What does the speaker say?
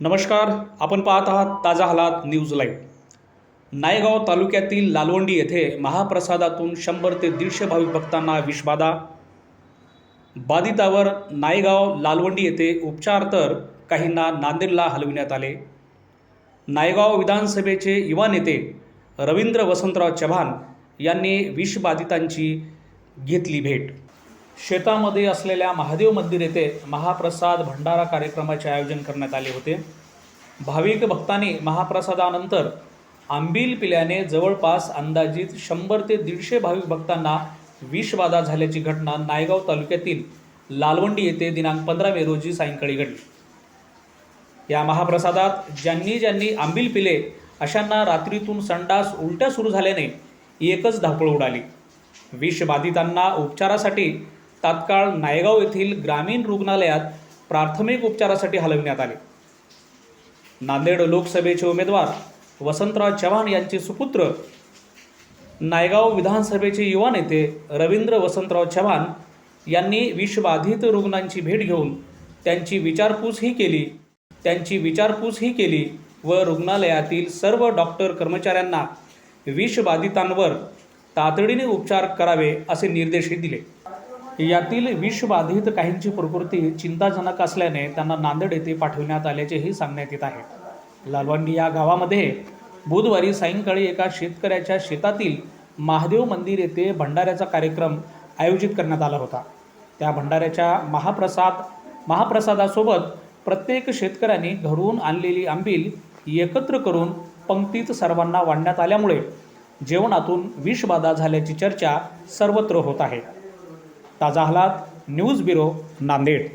नमस्कार आपण पाहत आहात ताजा हालात न्यूज लाईव्ह. नायगाव तालुक्यातील लालवंडी येथे महाप्रसादातून शंभर ते दीडशे भाविक भक्तांना विषबाधा बाधितावर नायगाव लालवंडी येथे उपचार तर काहींना नांदेडला हलविण्यात आले. नायगाव विधानसभेचे युवा नेते रवींद्र वसंतराव चव्हाण यांनी विषबाधितांची घेतली भेट. शेतामध्ये असलेल्या महादेव मंदिर येथे महाप्रसाद भंडारा कार्यक्रमाचे आयोजन करण्यात आले होते. भाविक भक्तांनी महाप्रसादानंतर आंबील पिल्याने जवळपास अंदाजित शंभर ते दीडशे भाविक भक्तांना विषबाधा झाल्याची घटना नायगाव तालुक्यातील लालवंडी येथे दिनांक पंधरा मे रोजी सायंकाळी घडली. या महाप्रसादात ज्यांनी ज्यांनी आंबील पिले अशांना रात्रीतून संडास उलट्या सुरू झाल्याने एकच धावपळ उडाली. विषबाधितांना उपचारासाठी तात्काळ नायगाव येथील ग्रामीण रुग्णालयात प्राथमिक उपचारासाठी हलविण्यात आले. नांदेड लोकसभेचे उमेदवार वसंतराव चव्हाण यांचे सुपुत्र नायगाव विधानसभेचे युवा नेते रवींद्र वसंतराव चव्हाण यांनी विषबाधित रुग्णांची भेट घेऊन त्यांची विचारपूसही केली. त्यांची विचारपूसही केली व रुग्णालयातील सर्व डॉक्टर कर्मचाऱ्यांना विषबाधितांवर तातडीने उपचार करावे असे निर्देशही दिले. यातील विषबाधित काहींची प्रकृती चिंताजनक असल्याने त्यांना नांदेड येथे पाठविण्यात आल्याचेही सांगण्यात येत आहे. लालवंडी या गावामध्ये बुधवारी सायंकाळी एका शेतकऱ्याच्या शेतातील महादेव मंदिर येथे भंडाऱ्याचा कार्यक्रम आयोजित करण्यात आला होता. त्या भंडाऱ्याच्या महाप्रसाद महाप्रसादासोबत प्रत्येक शेतकऱ्याने घरून आणलेली आंबील एकत्र करून पंक्तीत सर्वांना वाढण्यात आल्यामुळे जेवणातून विषबाधा झाल्याची चर्चा सर्वत्र होत आहे. ताजा हालात न्यूज ब्युरो नांदेड.